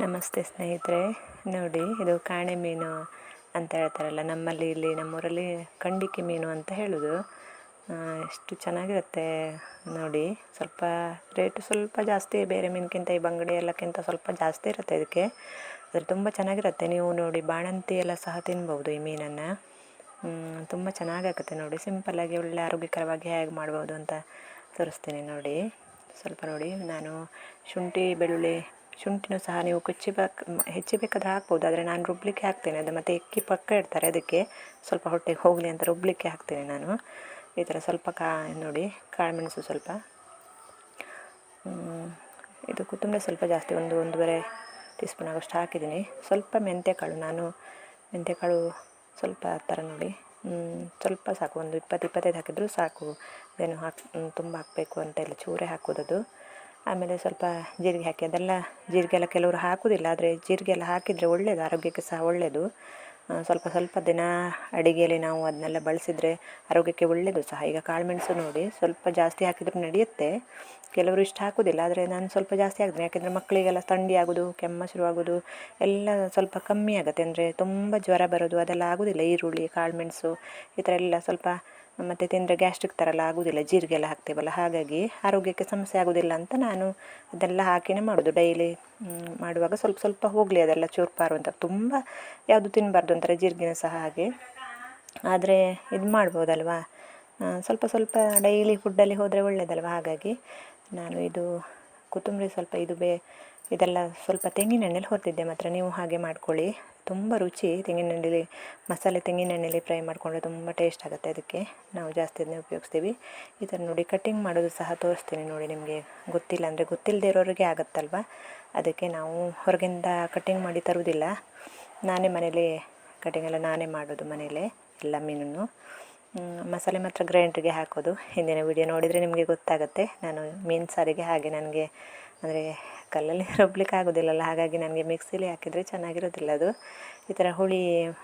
ನಮಸ್ತೆ ಸ್ನೇಹಿತರೆ. ನೋಡಿ, ಇದು ಕಾಣೆ ಮೀನು ಅಂತ ಹೇಳ್ತಾರಲ್ಲ, ನಮ್ಮಲ್ಲಿ ಇಲ್ಲಿ, ನಮ್ಮೂರಲ್ಲಿ ಕಂಡಿಕೆ ಮೀನು ಅಂತ ಹೇಳೋದು. ಎಷ್ಟು ಚೆನ್ನಾಗಿರುತ್ತೆ ನೋಡಿ. ಸ್ವಲ್ಪ ರೇಟು ಸ್ವಲ್ಪ ಜಾಸ್ತಿ, ಬೇರೆ ಮೀನಿಗಿಂತ ಈ ಬಂಗಡಿ ಎಲ್ಲಕ್ಕಿಂತ ಸ್ವಲ್ಪ ಜಾಸ್ತಿ ಇರುತ್ತೆ ಇದಕ್ಕೆ. ಆದರೆ ತುಂಬ ಚೆನ್ನಾಗಿರುತ್ತೆ. ನೀವು ನೋಡಿ, ಬಾಣಂತಿ ಎಲ್ಲ ಸಹ ತಿನ್ಬೋದು ಈ ಮೀನನ್ನು. ತುಂಬ ಚೆನ್ನಾಗಾಗುತ್ತೆ ನೋಡಿ. ಸಿಂಪಲ್ಲಾಗಿ ಒಳ್ಳೆ ಆರೋಗ್ಯಕರವಾಗಿ ಹೇಗೆ ಮಾಡ್ಬೋದು ಅಂತ ತೋರಿಸ್ತೀನಿ ನೋಡಿ. ಸ್ವಲ್ಪ ನೋಡಿ, ನಾನು ಶುಂಠಿ, ಬೆಳ್ಳುಳ್ಳಿ ಶುಂಠಿನೂ ಸಹ ನೀವು ಕುಚ್ಚಿಬೇಕು ಹೆಚ್ಚಿಬೇಕಾದ್ರೆ ಹಾಕ್ಬೋದು. ಆದರೆ ನಾನು ರುಬ್ಬಲಿಕ್ಕೆ ಹಾಕ್ತೇನೆ. ಅದು ಮತ್ತು ಎಕ್ಕಿ ಪಕ್ಕ ಇಡ್ತಾರೆ. ಅದಕ್ಕೆ ಸ್ವಲ್ಪ ಹೊಟ್ಟೆಗೆ ಹೋಗಲಿ ಅಂತ ರುಬ್ಬಲಿಕ್ಕೆ ಹಾಕ್ತೇನೆ ನಾನು. ಈ ಥರ ಸ್ವಲ್ಪ ಕಾ, ನೋಡಿ, ಕಾಳುಮೆಣಸು ಸ್ವಲ್ಪ. ಇದು ಕೊತ್ತಂಬರಿ ಸ್ವಲ್ಪ ಜಾಸ್ತಿ, ಒಂದು ಒಂದೂವರೆ ಟೀ ಸ್ಪೂನ್ ಆಗೋಷ್ಟು ಹಾಕಿದ್ದೀನಿ. ಸ್ವಲ್ಪ ಮೆಂತ್ಯಕಾಳು, ನಾನು ಮೆಂತ್ಯಕಾಳು ಸ್ವಲ್ಪ ಥರ ನೋಡಿ. ಸ್ವಲ್ಪ ಸಾಕು. ಒಂದು ಇಪ್ಪತ್ತು, ಇಪ್ಪತ್ತೈದು ಹಾಕಿದರೂ ಸಾಕು. ಅದೇನು ಹಾಕಿ ತುಂಬ ಹಾಕಬೇಕು ಅಂತ ಇಲ್ಲ. ಚೂರೇ ಹಾಕೋದದು. ಆಮೇಲೆ ಸ್ವಲ್ಪ ಜೀರಿಗೆ ಹಾಕಿ, ಅದೆಲ್ಲ ಜೀರಿಗೆ ಎಲ್ಲ ಕೆಲವರು ಹಾಕೋದಿಲ್ಲ, ಆದರೆ ಜೀರಿಗೆ ಎಲ್ಲ ಹಾಕಿದರೆ ಒಳ್ಳೆಯದು ಆರೋಗ್ಯಕ್ಕೆ ಸಹ ಒಳ್ಳೆಯದು ಸ್ವಲ್ಪ ಸ್ವಲ್ಪ ದಿನ ಅಡಿಗೆಯಲ್ಲಿ ನಾವು ಅದನ್ನೆಲ್ಲ ಬಳಸಿದರೆ ಆರೋಗ್ಯಕ್ಕೆ ಒಳ್ಳೆಯದು ಸಹ. ಈಗ ಕಾಳುಮೆಣಸು ನೋಡಿ, ಸ್ವಲ್ಪ ಜಾಸ್ತಿ ಹಾಕಿದರೂ ನಡೆಯುತ್ತೆ. ಕೆಲವರು ಇಷ್ಟು ಹಾಕೋದಿಲ್ಲ, ಆದರೆ ನಾನು ಸ್ವಲ್ಪ ಜಾಸ್ತಿ ಹಾಕಿದ್ರೆ, ಯಾಕೆಂದರೆ ಮಕ್ಕಳಿಗೆಲ್ಲ ಥಂಡಿ ಆಗೋದು, ಕೆಮ್ಮ ಶುರುವಾಗೋದು ಎಲ್ಲ ಸ್ವಲ್ಪ ಕಮ್ಮಿ ಆಗುತ್ತೆ. ಅಂದರೆ ತುಂಬ ಜ್ವರ ಬರೋದು, ಅದೆಲ್ಲ ಆಗೋದಿಲ್ಲ, ಈರುಳ್ಳಿ, ಕಾಳುಮೆಣಸು, ಈ ಥರ ಎಲ್ಲ ಸ್ವಲ್ಪ ಮತ್ತು ತಿಂದರೆ ಗ್ಯಾಸ್ಟ್ರಿಕ್ ಥರ ಎಲ್ಲ ಆಗೋದಿಲ್ಲ, ಜೀರಿಗೆ ಎಲ್ಲ ಹಾಕ್ತೇವಲ್ಲ, ಹಾಗಾಗಿ ಆರೋಗ್ಯಕ್ಕೆ ಸಮಸ್ಯೆ ಆಗೋದಿಲ್ಲ ಅಂತ ನಾನು ಅದೆಲ್ಲ ಹಾಕಿನೇ ಮಾಡೋದು. ಡೈಲಿ ಮಾಡುವಾಗ ಸ್ವಲ್ಪ ಸ್ವಲ್ಪ ಹೋಗಲಿ, ಅದೆಲ್ಲ ಚೂರ್ಪಾರು ಅಂತ. ತುಂಬ ಯಾವುದು ತಿನ್ನಬಾರ್ದು ಅಂತಾರೆ ಜೀರಿಗೆನ ಸಹ ಹಾಗೆ. ಆದರೆ ಇದು ಮಾಡ್ಬೋದಲ್ವಾ? ಸ್ವಲ್ಪ ಸ್ವಲ್ಪ ಡೈಲಿ ಫುಡ್ಡಲ್ಲಿ ಹೋದರೆ ಒಳ್ಳೆಯದಲ್ವ ಹಾಗಾಗಿ ನಾನು ಇದು ಕೊತ್ತಂಬರಿ ಸ್ವಲ್ಪ, ಇದು ಬೇ, ಇದೆಲ್ಲ ಸ್ವಲ್ಪ ತೆಂಗಿನೆಣ್ಣೆಲಿ ಹೊರ್ತಿದ್ದೆ ಮಾತ್ರ. ನೀವು ಹಾಗೆ ಮಾಡ್ಕೊಳ್ಳಿ. ತುಂಬ ರುಚಿ ತೆಂಗಿನೆಣ್ಣೆಲಿ, ಮಸಾಲೆ ತೆಂಗಿನೆಣ್ಣೆಲಿ ಫ್ರೈ ಮಾಡಿಕೊಂಡ್ರೆ ತುಂಬ ಟೇಸ್ಟ್ ಆಗುತ್ತೆ. ಅದಕ್ಕೆ ನಾವು ಜಾಸ್ತಿ ಅದನ್ನೇ ಉಪಯೋಗಿಸ್ತೀವಿ. ಈ ಥರ ನೋಡಿ ಕಟ್ಟಿಂಗ್ ಮಾಡೋದು ಸಹ ತೋರಿಸ್ತೀನಿ ನೋಡಿ ನಿಮಗೆ. ಗೊತ್ತಿಲ್ಲ ಅಂದರೆ ಗೊತ್ತಿಲ್ಲದೆ ಇರೋರಿಗೆ ಆಗುತ್ತಲ್ವ? ಅದಕ್ಕೆ ನಾವು ಹೊರಗಿಂದ ಕಟ್ಟಿಂಗ್ ಮಾಡಿ ತರುವುದಿಲ್ಲ. ನಾನೇ ಮನೇಲಿ ಕಟ್ಟಿಂಗ್ ಎಲ್ಲ ನಾನೇ ಮಾಡೋದು ಮನೇಲೇ ಎಲ್ಲ ಮೀನನ್ನು. ಮಸಾಲೆ ಮಾತ್ರ ಗ್ರೈಂಡ್ರಿಗೆ ಹಾಕೋದು. ಹಿಂದಿನ ವಿಡಿಯೋ ನೋಡಿದರೆ ನಿಮಗೆ ಗೊತ್ತಾಗುತ್ತೆ. ನಾನು ಮೀನು ಸಾರಿಗೆ ಹಾಗೆ ನನಗೆ, ಅಂದರೆ ಕಲ್ಲಲ್ಲಿ ರುಬ್ಲಿಕ್ಕೆ ಆಗೋದಿಲ್ಲಲ್ಲ, ಹಾಗಾಗಿ ನನಗೆ ಮಿಕ್ಸಿಲಿ ಹಾಕಿದರೆ ಚೆನ್ನಾಗಿರೋದಿಲ್ಲ ಅದು. ಈ ಥರ ಹುಳಿ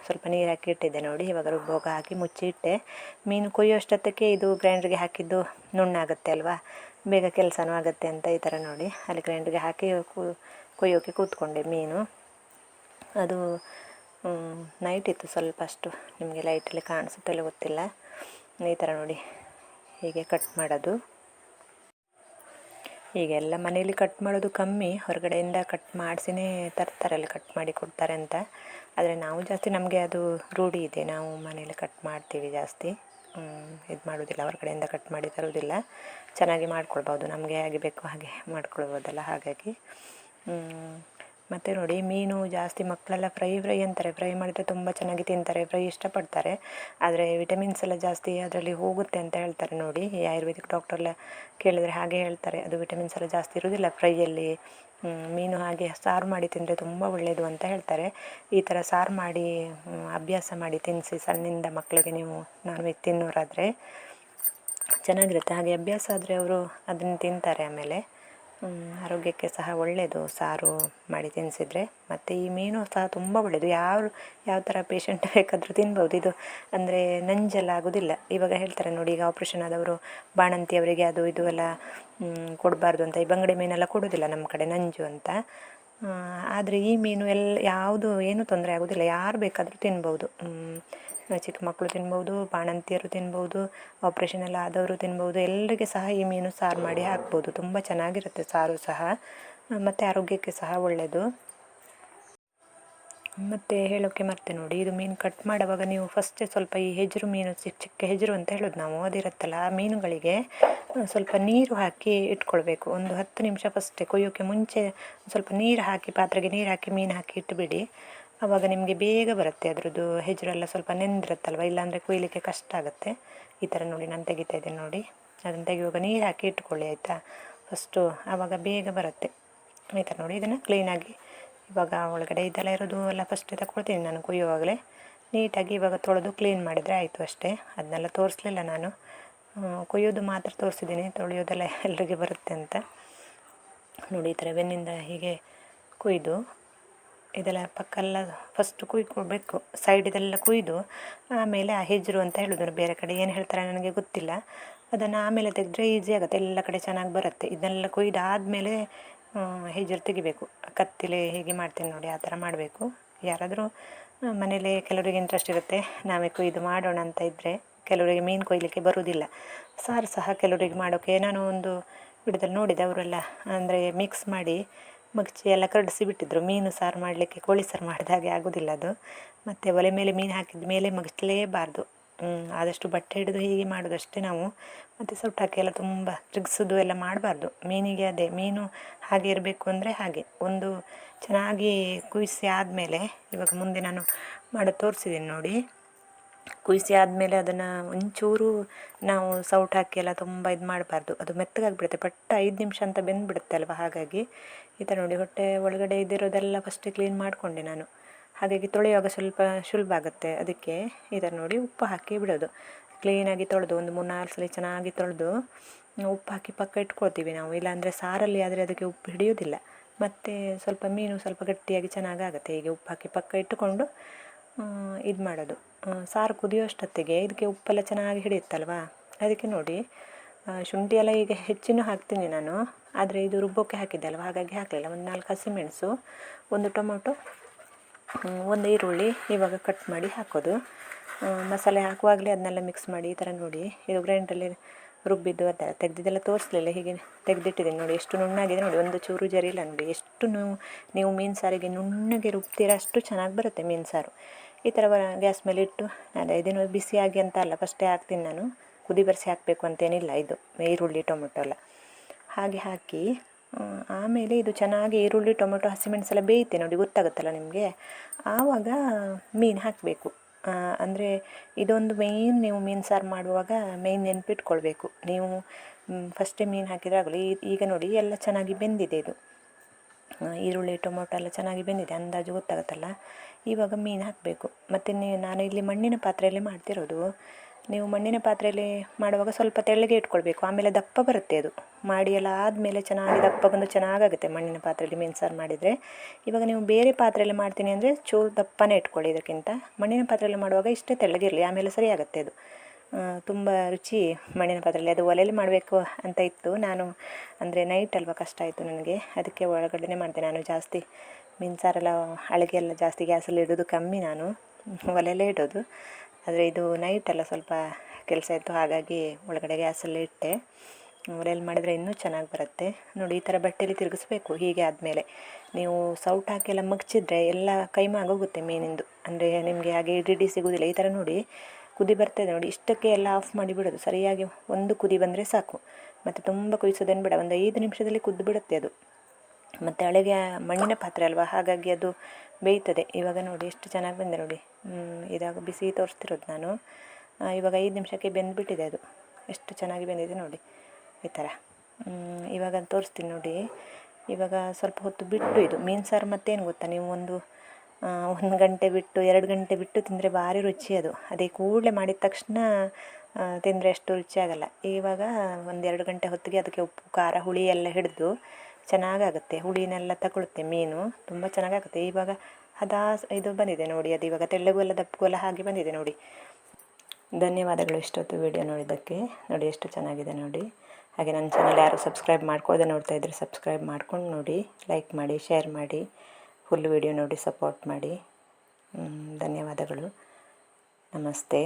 ಸ್ವಲ್ಪ ನೀರು ಹಾಕಿ ಇಟ್ಟಿದ್ದೆ ನೋಡಿ, ಇವಾಗ ರುಬ್ಬೋಗ ಹಾಕಿ ಮುಚ್ಚಿಟ್ಟೆ. ಮೀನು ಕೊಯ್ಯೋಷ್ಟೊತ್ತಕ್ಕೆ ಇದು ಗ್ರೈಂಡ್ರಿಗೆ ಹಾಕಿದ್ದು ನುಣ್ಣಾಗುತ್ತೆ ಅಲ್ವಾ? ಬೇಗ ಕೆಲಸನೂ ಆಗುತ್ತೆ ಅಂತ ಈ ಥರ ನೋಡಿ. ಅಲ್ಲಿ ಗ್ರೈಂಡ್ರಿಗೆ ಹಾಕಿ ಕೊಯ್ಯೋಕೆ ಕೂತ್ಕೊಂಡೆ ಮೀನು. ಅದು ನೈಟ್ ಇತ್ತು ಸ್ವಲ್ಪ ಅಷ್ಟು ನಿಮಗೆ ಲೈಟಲ್ಲಿ ಕಾಣಿಸುತ್ತಲ್ಲ ಗೊತ್ತಿಲ್ಲ. ಈ ಥರ ನೋಡಿ, ಹೀಗೆ ಕಟ್ ಮಾಡೋದು. ಈಗೆಲ್ಲ ಮನೇಲಿ ಕಟ್ ಮಾಡೋದು ಕಮ್ಮಿ, ಹೊರಗಡೆಯಿಂದ ಕಟ್ ಮಾಡಿಸಿನೇ ತರ್ತಾರಲ್ಲ ಕಟ್ ಮಾಡಿ ಕೊಡ್ತಾರೆ ಅಂತ. ಆದರೆ ನಾವು ಜಾಸ್ತಿ ನಮಗೆ ಅದು ರೂಢಿ ಇದೆ. ನಾವು ಮನೇಲಿ ಕಟ್ ಮಾಡ್ತೀವಿ ಜಾಸ್ತಿ. ಇದು ಮಾಡೋದಿಲ್ಲ, ಹೊರಗಡೆಯಿಂದ ಕಟ್ ಮಾಡಿ ತರೋದಿಲ್ಲ. ಚೆನ್ನಾಗಿ ಮಾಡ್ಕೊಳ್ಬೋದು, ನಮಗೆ ಹೇಗೆ ಬೇಕು ಹಾಗೆ ಮಾಡ್ಕೊಳ್ಬೋದಲ್ಲ ಹಾಗಾಗಿ. ಮತ್ತು ನೋಡಿ, ಮೀನು ಜಾಸ್ತಿ ಮಕ್ಕಳೆಲ್ಲ ಫ್ರೈ ಫ್ರೈ ಅಂತಾರೆ. ಫ್ರೈ ಮಾಡಿದರೆ ತುಂಬ ಚೆನ್ನಾಗಿ ತಿಂತಾರೆ, ಫ್ರೈ ಇಷ್ಟಪಡ್ತಾರೆ. ಆದರೆ ವಿಟಮಿನ್ಸ್ ಎಲ್ಲ ಜಾಸ್ತಿ ಅದರಲ್ಲಿ ಹೋಗುತ್ತೆ ಅಂತ ಹೇಳ್ತಾರೆ ನೋಡಿ. ಈ ಆಯುರ್ವೇದಿಕ್ ಡಾಕ್ಟ್ರೆಲ್ಲ ಕೇಳಿದರೆ ಹಾಗೆ ಹೇಳ್ತಾರೆ. ಅದು ವಿಟಮಿನ್ಸ್ ಎಲ್ಲ ಜಾಸ್ತಿ ಇರೋದಿಲ್ಲ ಫ್ರೈಯಲ್ಲಿ. ಮೀನು ಹಾಗೆ ಸಾರು ಮಾಡಿ ತಿಂದರೆ ತುಂಬ ಒಳ್ಳೆಯದು ಅಂತ ಹೇಳ್ತಾರೆ. ಈ ಥರ ಸಾರು ಮಾಡಿ ಅಭ್ಯಾಸ ಮಾಡಿ ತಿನ್ನಿಸಿ ಸಣ್ಣಿಂದ ಮಕ್ಕಳಿಗೆ ನೀವು ನಾನ್ ವೆಜ್ ತಿನ್ನೋರಾದರೆ ಚೆನ್ನಾಗಿರುತ್ತೆ. ಹಾಗೆ ಅಭ್ಯಾಸ ಆದರೆ ಅವರು ಅದನ್ನು ತಿಂತಾರೆ ಆಮೇಲೆ. ಆರೋಗ್ಯಕ್ಕೆ ಸಹ ಒಳ್ಳೆಯದು ಸಾರು ಮಾಡಿ ತಿನ್ನಿಸಿದ್ರೆ ಮತ್ತು ಈ ಮೀನು ಸಹ ತುಂಬ ಒಳ್ಳೆಯದು ಯಾವ ಯಾವ ಥರ ಪೇಷಂಟ್ ಬೇಕಾದರೂ ತಿನ್ಬೋದು. ಇದು ಅಂದರೆ ನಂಜೆಲ್ಲ ಆಗೋದಿಲ್ಲ. ಇವಾಗ ಹೇಳ್ತಾರೆ ನೋಡಿ, ಈಗ ಆಪ್ರೇಷನ್ ಆದವರು ಬಾಣಂತಿ ಅವರಿಗೆ ಅದು, ಇದು ಎಲ್ಲ ಕೊಡಬಾರ್ದು ಅಂತ. ಈ ಬಂಗಡೆ ಮೀನೆಲ್ಲ ಕೊಡೋದಿಲ್ಲ ನಮ್ಮ ಕಡೆ ನಂಜು ಅಂತ. ಆದರೆ ಈ ಮೀನು ಎಲ್ಲ, ಯಾವುದು ಏನೂ ತೊಂದರೆ ಆಗೋದಿಲ್ಲ. ಯಾರು ಬೇಕಾದರೂ ತಿನ್ಬೋದು. ಚಿಕ್ಕ ಮಕ್ಕಳು ತಿನ್ಬೋದು, ಬಾಣಂತಿಯರು ತಿನ್ಬೋದು ಆಪ್ರೇಷನ್ ಎಲ್ಲ ಆದವರು ತಿನ್ಬೋದು ಎಲ್ಲರಿಗೆ ಸಹ ಈ ಮೀನು ಸಾರು ಮಾಡಿ ಹಾಕ್ಬೋದು. ತುಂಬ ಚೆನ್ನಾಗಿರುತ್ತೆ ಸಾರು ಸಹ. ಮತ್ತು ಆರೋಗ್ಯಕ್ಕೆ ಸಹ ಒಳ್ಳೆಯದು ಮತ್ತು ಹೇಳೋಕ್ಕೆ ಮರ್ತೆ ನೋಡಿ, ಇದು ಮೀನು ಕಟ್ ಮಾಡುವಾಗ ನೀವು ಫಸ್ಟೇ ಸ್ವಲ್ಪ ಈ ಹೆಜ್ರು ಮೀನು ಚಿಕ್ಕ ಚಿಕ್ಕ ಹೆಜ್ರು ಅಂತ ಹೇಳೋದು ನಾವು. ಅದಿರುತ್ತಲ್ಲ, ಆ ಮೀನುಗಳಿಗೆ ಸ್ವಲ್ಪ ನೀರು ಹಾಕಿ ಇಟ್ಕೊಳ್ಬೇಕು. ಒಂದು ಹತ್ತು ನಿಮಿಷ ಫಸ್ಟೇ ಕೊಯ್ಯೋಕ್ಕೆ ಮುಂಚೆ ಸ್ವಲ್ಪ ನೀರು ಹಾಕಿ, ಪಾತ್ರೆಗೆ ನೀರು ಹಾಕಿ ಮೀನು ಹಾಕಿ ಇಟ್ಟುಬಿಡಿ ಆವಾಗ ನಿಮಗೆ ಬೇಗ ಬರುತ್ತೆ ಅದರದ್ದು ಹೆಜ್ರೆಲ್ಲ ಸ್ವಲ್ಪ ನೆಂದಿರುತ್ತಲ್ವ? ಇಲ್ಲಾಂದರೆ ಕೊಯ್ಲಿಕ್ಕೆ ಕಷ್ಟ ಆಗುತ್ತೆ. ಈ ಥರ ನೋಡಿ ನಾನು ತೆಗಿತಾ ಇದ್ದೇನೆ ನೋಡಿ. ಅದನ್ನು ತೆಗೆಯುವಾಗ ನೀರು ಹಾಕಿ ಇಟ್ಕೊಳ್ಳಿ, ಆಯಿತಾ? ಫಸ್ಟು ಆವಾಗ ಬೇಗ ಬರುತ್ತೆ. ಈ ಥರ ನೋಡಿ ಇದನ್ನು ಕ್ಲೀನಾಗಿ ಇವಾಗ ಒಳಗಡೆ ಇದೆಲ್ಲ ಇರೋದು ಎಲ್ಲ ಫಸ್ಟ್ ತಗೊಳ್ತೀನಿ ನಾನು ಕೊಯ್ಯುವಾಗಲೇ. ನೀಟಾಗಿ ಇವಾಗ ತೊಳೆದು ಕ್ಲೀನ್ ಮಾಡಿದರೆ ಆಯಿತು ಅಷ್ಟೇ. ಅದನ್ನೆಲ್ಲ ತೋರಿಸ್ಲಿಲ್ಲ ನಾನು. ಕೊಯ್ಯೋದು ಮಾತ್ರ ತೋರಿಸಿದ್ದೀನಿ. ತೊಳೆಯೋದೆಲ್ಲ ಎಲ್ರಿಗೆ ಬರುತ್ತೆ ಅಂತ. ನೋಡಿ ಈ ಥರ ಬೆನ್ನಿಂದ ಹೀಗೆ ಕೊಯ್ದು. ಇದೆಲ್ಲ ಪಕ್ಕೆಲ್ಲ ಫಸ್ಟ್ ಕುಯ್ಕೊಳ್ಬೇಕು ಸೈಡ್ ಇದೆಲ್ಲ ಕುಯ್ದು ಆಮೇಲೆ ಆ ಹೆಜ್ರು ಅಂತ ಹೇಳೋದು ಬೇರೆ ಕಡೆ, ಏನು ಹೇಳ್ತಾರೆ ನನಗೆ ಗೊತ್ತಿಲ್ಲ. ಅದನ್ನು ಆಮೇಲೆ ತೆಗೆದ್ರೆ ಈಸಿ ಆಗುತ್ತೆ, ಎಲ್ಲ ಕಡೆ ಚೆನ್ನಾಗಿ ಬರುತ್ತೆ. ಇದನ್ನೆಲ್ಲ ಕುಯ್ದಾದಮೇಲೆ ಹೆಜ್ಜರು ತೆಗಿಬೇಕು. ಕತ್ತಿಲೆ ಹೀಗೆ ಮಾಡ್ತೀನಿ ನೋಡಿ, ಆ ಥರ ಮಾಡಬೇಕು. ಯಾರಾದರೂ ಮನೇಲಿ ಕೆಲವರಿಗೆ ಇಂಟ್ರೆಸ್ಟ್ ಇರುತ್ತೆ, ನಾವೇ ಕುಯ್ದು ಮಾಡೋಣ ಅಂತ ಇದ್ದರೆ ಕೆಲವರಿಗೆ ಮೀನು ಕೊಯ್ಲಿಕ್ಕೆ ಬರುವುದಿಲ್ಲ ಸಾರು ಸಹ ಕೆಲವರಿಗೆ ಮಾಡೋಕ್ಕೆ ನಾನು ಒಂದು ವಿಡಿಯೋದಲ್ಲಿ ನೋಡಿದೆ, ಅವರೆಲ್ಲ ಅಂದರೆ ಮಿಕ್ಸ್ ಮಾಡಿ ಮಗ್ಚಿ ಎಲ್ಲ ಕರಡಿಸಿ ಬಿಟ್ಟಿದ್ರು. ಮೀನು ಸಾರು ಮಾಡಲಿಕ್ಕೆ ಕೋಳಿ ಸಾರು ಮಾಡಿದ ಹಾಗೆ ಆಗೋದಿಲ್ಲ ಅದು. ಮತ್ತು ಒಲೆ ಮೇಲೆ ಮೀನು ಹಾಕಿದ ಮೇಲೆ ಮಗಚಲೇಬಾರ್ದು. ಆದಷ್ಟು ಬಟ್ಟೆ ಹಿಡಿದು ಹೀಗೆ ಮಾಡೋದಷ್ಟೇ ನಾವು. ಮತ್ತು ಸೊಟ್ಟು ಹಾಕಿ ಎಲ್ಲ ತುಂಬ ತಿರುಗಿಸೋದು ಎಲ್ಲ ಮಾಡಬಾರ್ದು. ಮೀನಿಗೆ ಅದೇ, ಮೀನು ಹಾಗೆ ಇರಬೇಕು ಅಂದರೆ ಹಾಗೆ. ಒಂದು ಚೆನ್ನಾಗಿ ಕುದಿಸಿ ಆದಮೇಲೆ ಇವಾಗ ಮುಂದೆ ನಾನು ಮಾಡೋದು ತೋರಿಸಿದ್ದೀನಿ ನೋಡಿ. ಕುದಿಸಿ ಆದಮೇಲೆ ಅದನ್ನು ಒಂಚೂರು ನಾವು ಸೌಟ್ ಹಾಕಿ ಎಲ್ಲ ತುಂಬ ಇದು ಮಾಡಬಾರ್ದು. ಅದು ಮೆತ್ತಗಾಗಿಬಿಡುತ್ತೆ. ಪಟ್ಟ ಐದು ನಿಮಿಷ ಅಂತ ಬೆಂದುಬಿಡುತ್ತೆ ಅಲ್ವ ಹಾಗಾಗಿ ಈ ಥರ ನೋಡಿ ಹೊಟ್ಟೆ ಒಳಗಡೆ ಇದ್ದಿರೋದೆಲ್ಲ ಫಸ್ಟ್ ಕ್ಲೀನ್ ಮಾಡಿಕೊಂಡೆ ನಾನು. ಹಾಗಾಗಿ ತೊಳೆಯುವಾಗ ಸ್ವಲ್ಪ ಸುಲಭ ಆಗುತ್ತೆ. ಅದಕ್ಕೆ ಈ ಥರ ನೋಡಿ ಉಪ್ಪು ಹಾಕಿ ಬಿಡೋದು. ಕ್ಲೀನಾಗಿ ತೊಳೆದು ಒಂದು ಮೂರು ನಾಲ್ಕು ಸಲ ಚೆನ್ನಾಗಿ ತೊಳೆದು ಉಪ್ಪು ಹಾಕಿ ಪಕ್ಕ ಇಟ್ಕೊಳ್ತೀವಿ ನಾವು. ಇಲ್ಲಾಂದರೆ ಸಾರಲ್ಲಿ ಆದರೆ ಅದಕ್ಕೆ ಉಪ್ಪು ಹಿಡಿಯೋದಿಲ್ಲ ಮತ್ತು ಸ್ವಲ್ಪ ಮೀನು ಸ್ವಲ್ಪ ಗಟ್ಟಿಯಾಗಿ ಚೆನ್ನಾಗಾಗುತ್ತೆ. ಹೀಗೆ ಉಪ್ಪು ಹಾಕಿ ಪಕ್ಕ ಇಟ್ಟುಕೊಂಡು ಇದು ಮಾಡೋದು. ಸಾರು ಕುದಿಯೋಷ್ಟೊತ್ತಿಗೆ ಇದಕ್ಕೆ ಉಪ್ಪೆಲ್ಲ ಚೆನ್ನಾಗಿ ಹಿಡಿಯುತ್ತಲ್ವ? ಅದಕ್ಕೆ ನೋಡಿ ಶುಂಠಿ ಎಲ್ಲ ಈಗ ಹೆಚ್ಚಿನೂ ಹಾಕ್ತೀನಿ ನಾನು. ಆದರೆ ಇದು ರುಬ್ಬೋಕ್ಕೆ ಹಾಕಿದ್ದೆ ಅಲ್ವ? ಹಾಗಾಗಿ ಹಾಕಲಿಲ್ಲ. ಒಂದು ನಾಲ್ಕು ಹಸಿಮೆಣಸು, ಒಂದು ಟೊಮೊಟೊ ಒಂದು ಈರುಳ್ಳಿ ಇವಾಗ ಕಟ್ ಮಾಡಿ ಹಾಕೋದು. ಮಸಾಲೆ ಹಾಕುವಾಗಲೇ ಅದನ್ನೆಲ್ಲ ಮಿಕ್ಸ್ ಮಾಡಿ ಈ ಥರ ನೋಡಿ. ಇದು ಗ್ರೈಂಡ್ರಲ್ಲಿ ರುಬ್ಬಿದ್ದು ಅದ ತೆಗೆದಿದ್ದೆಲ್ಲ ತೋರಿಸ್ಲಿಲ್ಲ, ಹೀಗೆ ತೆಗೆದಿಟ್ಟಿದ್ದೀನಿ ನೋಡಿ. ಎಷ್ಟು ನುಣ್ಣಾಗಿದೆ ನೋಡಿ. ಒಂದು ಚೂರು ಜರಿಯಿಲ್ಲ ನೋಡಿ. ಎಷ್ಟು ನೀವು ಮೀನು ಸಾರಿಗೆ ನುಣ್ಣಗೆ ರುಬ್ತೀರ ಅಷ್ಟು ಚೆನ್ನಾಗಿ ಬರುತ್ತೆ ಮೀನು ಸಾರು. ಈ ಥರ ಗ್ಯಾಸ್ ಮೇಲೆ ಇಟ್ಟು, ಅದೇ ಇದೇನು ಬಿಸಿಯಾಗಿ ಅಂತ ಅಲ್ಲ ಫಸ್ಟೇ ಹಾಕ್ತೀನಿ ನಾನು. ಕುದಿ ಬರಿಸಿ ಹಾಕಬೇಕು ಅಂತೇನಿಲ್ಲ ಇದು, ಈರುಳ್ಳಿ, ಟೊಮೊಟೊ ಎಲ್ಲ. ಹಾಗೆ ಹಾಕಿ ಆಮೇಲೆ ಇದು ಚೆನ್ನಾಗಿ ಈರುಳ್ಳಿ, ಟೊಮೊಟೊ ಹಸಿಮೆಣಸೆಲ್ಲ ಬೇಯುತ್ತೆ ನೋಡಿ, ಗೊತ್ತಾಗುತ್ತಲ್ಲ ನಿಮಗೆ? ಆವಾಗ ಮೀನು ಹಾಕಬೇಕು. ಅಂದರೆ ಇದೊಂದು ಮೇಯ್ನ್ ನೀವು ಮೀನು ಸಾರು ಮಾಡುವಾಗ ಮೇಯ್ನ್ ನೆನ್ಪಿಟ್ಕೊಳ್ಬೇಕು. ನೀವು ಫಸ್ಟೇ ಮೀನು ಹಾಕಿದರೆ ಆಗಲಿ ಈಗ ನೋಡಿ, ಎಲ್ಲ ಚೆನ್ನಾಗಿ ಬೆಂದಿದೆ ಇದು. ಈರುಳ್ಳಿ, ಟೊಮೊಟೊ ಎಲ್ಲ ಚೆನ್ನಾಗಿ ಬೆಂದಿದೆ, ಅಂದಾಜು ಗೊತ್ತಾಗುತ್ತಲ್ಲ? ಇವಾಗ ಮೀನು ಹಾಕಬೇಕು. ಮತ್ತು ನೀವು ನಾನು ಇಲ್ಲಿ ಮಣ್ಣಿನ ಪಾತ್ರೆಯಲ್ಲಿ ಮಾಡ್ತಿರೋದು. ನೀವು ಮಣ್ಣಿನ ಪಾತ್ರೆಯಲ್ಲಿ ಮಾಡುವಾಗ ಸ್ವಲ್ಪ ತೆಳ್ಳಗೆ ಇಟ್ಕೊಳ್ಬೇಕು. ಆಮೇಲೆ ದಪ್ಪ ಬರುತ್ತೆ ಅದು. ಮಾಡಿ ಎಲ್ಲ ಆದಮೇಲೆ ಚೆನ್ನಾಗಿ ದಪ್ಪ ಬಂದು ಚೆನ್ನಾಗಾಗುತ್ತೆ ಮಣ್ಣಿನ ಪಾತ್ರೆಯಲ್ಲಿ ಮೀನು ಸಾರು ಮಾಡಿದರೆ. ಇವಾಗ ನೀವು ಬೇರೆ ಪಾತ್ರೆಯಲ್ಲಿ ಮಾಡ್ತೀನಿ ಅಂದರೆ ಚೂರು ದಪ್ಪನೇ ಇಟ್ಕೊಳ್ಳಿ ಇದಕ್ಕಿಂತ. ಮಣ್ಣಿನ ಪಾತ್ರೆಯಲ್ಲಿ ಮಾಡುವಾಗ ಇಷ್ಟೇ ತೆಳ್ಳಗಿರಲಿ, ಆಮೇಲೆ ಸರಿಯಾಗುತ್ತೆ ಅದು. ತುಂಬ ರುಚಿ ಮಣ್ಣಿನ ಪಾತ್ರೆಯಲ್ಲಿ. ಅದು ಒಲೆಯಲ್ಲಿ ಮಾಡಬೇಕು ಅಂತ ಇತ್ತು. ನಾನು ಅಂದರೆ ನೈಟ್ ಅಲ್ವಾ ಕಷ್ಟ ಆಯಿತು ನನಗೆ. ಅದಕ್ಕೆ ಒಳಗಡೆ ಮಾಡಿದೆ. ನಾನು ಜಾಸ್ತಿ ಮೀನು ಸಾರೆಲ್ಲ, ಅಡುಗೆ ಎಲ್ಲ ಜಾಸ್ತಿ ಗ್ಯಾಸಲ್ಲಿ ಇಡೋದು ಕಮ್ಮಿ ನಾನು. ಒಲೆಯಲ್ಲೇ ಇಡೋದು. ಆದರೆ ಇದು ನೈಟ್ ಎಲ್ಲ ಸ್ವಲ್ಪ ಕೆಲಸ ಇತ್ತು. ಹಾಗಾಗಿ ಒಳಗಡೆ ಗ್ಯಾಸಲ್ಲಿ ಇಟ್ಟೆ. ಒಲೆಯಲ್ಲಿ ಮಾಡಿದರೆ ಇನ್ನೂ ಚೆನ್ನಾಗಿ ಬರುತ್ತೆ. ನೋಡಿ, ಈ ಥರ ಬಟ್ಟೆಯಲ್ಲಿ ತಿರುಗಿಸ್ಬೇಕು. ಹೀಗೆ ಆದಮೇಲೆ ನೀವು ಸೌಟ್ ಹಾಕಿ ಎಲ್ಲ ಮಗ್ಚಿದ್ರೆ ಎಲ್ಲ ಕೈಮಾಗೋಗುತ್ತೆ ಮೀನಿಂದು. ಅಂದರೆ ನಿಮಗೆ ಹಾಗೆ ಇಡಿ ಸಿಗೋದಿಲ್ಲ. ಈ ಥರ ನೋಡಿ ಕುದಿ ಬರ್ತದೆ ನೋಡಿ. ಇಷ್ಟಕ್ಕೆ ಎಲ್ಲ ಆಫ್ ಮಾಡಿ ಬಿಡೋದು ಸರಿಯಾಗಿ ಒಂದು ಕುದಿ ಬಂದರೆ ಸಾಕು. ಮತ್ತು ತುಂಬ ಕುದಿಸೋದೇನು ಬೇಡ. ಒಂದು ಐದು ನಿಮಿಷದಲ್ಲಿ ಕುದ್ದು ಬಿಡುತ್ತೆ ಅದು. ಮತ್ತು ಹಳೆಗೆ ಮಣ್ಣಿನ ಪಾತ್ರೆ ಅಲ್ವಾ? ಹಾಗಾಗಿ ಅದು ಬೇಯ್ತದೆ. ಇವಾಗ ನೋಡಿ, ಎಷ್ಟು ಚೆನ್ನಾಗಿ ಬಂದೆ ನೋಡಿ. ಇದಾಗ ಬಿಸಿ ತೋರಿಸ್ತಿರೋದು ನಾನು. ಇವಾಗ ಐದು ನಿಮಿಷಕ್ಕೆ ಬೆಂದುಬಿಟ್ಟಿದೆ ಅದು. ಎಷ್ಟು ಚೆನ್ನಾಗಿ ಬೆಂದಿದೆ ನೋಡಿ. ಈ ಥರ ಇವಾಗ ತೋರಿಸ್ತೀನಿ ನೋಡಿ. ಇವಾಗ ಸ್ವಲ್ಪ ಹೊತ್ತು ಬಿಟ್ಟು ಇದು ಮೀನು ಸಾರು ಮತ್ತೇನು ಗೊತ್ತಾ? ನೀವು ಒಂದು ಒಂದು ಗಂಟೆ ಬಿಟ್ಟು, ಎರಡು ಗಂಟೆ ಬಿಟ್ಟು ತಿಂದರೆ ಭಾರಿ ರುಚಿ ಅದು. ಅದೇ ಕೂಡಲೇ ಮಾಡಿದ ತಕ್ಷಣ ತಿಂದರೆ ಅಷ್ಟು ರುಚಿ ಆಗಲ್ಲ. ಇವಾಗ ಒಂದು ಎರಡು ಗಂಟೆ ಹೊತ್ತಿಗೆ ಅದಕ್ಕೆ ಉಪ್ಪು, ಖಾರ, ಹುಳಿ ಎಲ್ಲ ಹಿಡಿದು ಚೆನ್ನಾಗಾಗುತ್ತೆ. ಹುಳಿನೆಲ್ಲ ತಗೊಳುತ್ತೆ ಮೀನು. ತುಂಬ ಚೆನ್ನಾಗಾಗುತ್ತೆ. ಇವಾಗ ಅದಾ ಇದು ಬಂದಿದೆ ನೋಡಿ, ಅದು ಇವಾಗ ತೆಳ್ಳಗೂ ಎಲ್ಲ, ದಪ್ಪಗೂ ಎಲ್ಲ ಹಾಗೆ ಬಂದಿದೆ ನೋಡಿ. ಧನ್ಯವಾದಗಳು ಇಷ್ಟೊತ್ತು ವಿಡಿಯೋ ನೋಡಿದ್ದಕ್ಕೆ. ನೋಡಿ, ಎಷ್ಟು ಚೆನ್ನಾಗಿದೆ ನೋಡಿ. ಹಾಗೆ ನನ್ನ ಚಾನಲ್ ಯಾರು ಸಬ್ಸ್ಕ್ರೈಬ್ ಮಾಡ್ಕೊಳ್ಳದೆ ನೋಡ್ತಾ ಇದ್ದರೆ ಸಬ್ಸ್ಕ್ರೈಬ್ ಮಾಡ್ಕೊಂಡು ನೋಡಿ ಲೈಕ್ ಮಾಡಿ ಶೇರ್ ಮಾಡಿ. ಫುಲ್ ವಿಡಿಯೋ ನೋಡಿ ಸಪೋರ್ಟ್ ಮಾಡಿ. ಧನ್ಯವಾದಗಳು. ನಮಸ್ತೆ.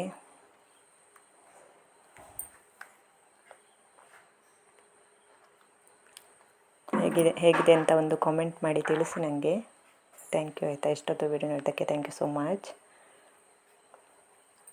ಹೇಗಿದೆ ಹೇಗಿದೆ ಅಂತ ಒಂದು ಕಾಮೆಂಟ್ ಮಾಡಿ ತಿಳಿಸಿ ನನಗೆ ಥ್ಯಾಂಕ್ ಯು ಆಯಿತಾ ಎಷ್ಟೊತ್ತು ವಿಡಿಯೋ ನೋಡಿದ್ದಕ್ಕೆ. Thank you so much